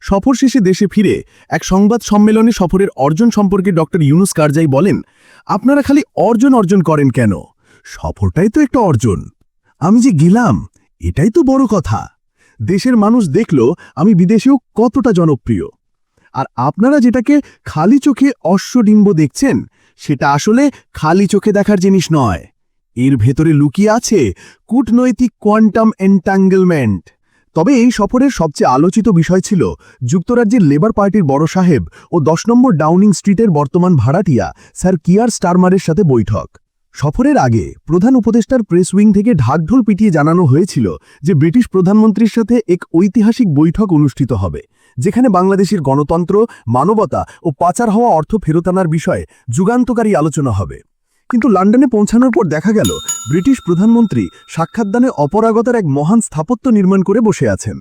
সফর শেষে দেশে ফিরে এক সংবাদ সম্মেলনে সফরের অর্জন সম্পর্কে ডক্টর ইউনুস কারজাই বলেন, আপনারা খালি অর্জন অর্জন করেন কেন? সফরটাই তো একটা অর্জন। আমি যে গেলাম, এটাই তো বড় কথা। দেশের মানুষ দেখল, আমি বিদেশেও কতটা জনপ্রিয়। আর আপনারা যেটাকে খালি চোখে অশ্বডিম্ব দেখছেন, সেটা আসলে খালি চোখে দেখার জিনিস নয়। এর ভেতরে লুকিয়ে আছে কূটনৈতিক কোয়ান্টাম এন্টাঙ্গেলমেন্ট। তবে এই সফরের সবচেয়ে আলোচিত বিষয় ছিল যুক্তরাজ্যের লেবার পার্টির বড় সাহেব ও দশ নম্বর ডাউনিং স্ট্রিটের বর্তমান ভাড়াটিয়া স্যার কিয়ার স্টারমারের সাথে বৈঠক। সফরের আগে প্রধান উপদেষ্টার প্রেস উইং থেকে ঢাকঢোল পিটিয়ে জানানো হয়েছিল যে ব্রিটিশ প্রধানমন্ত্রীর সাথে এক ঐতিহাসিক বৈঠক অনুষ্ঠিত হবে, যেখানে বাংলাদেশের গণতন্ত্র, মানবতা ও পাচার হওয়া অর্থ ফেরত আনার বিষয়ে যুগান্তকারী আলোচনা হবে। কিন্তু লন্ডনে পৌঁছানোর পর দেখা গেল, ব্রিটিশ প্রধানমন্ত্রী সাক্ষাৎদানে অপরাগতার এক মহান স্থাপত্য নির্মাণ করে বসে আছেন।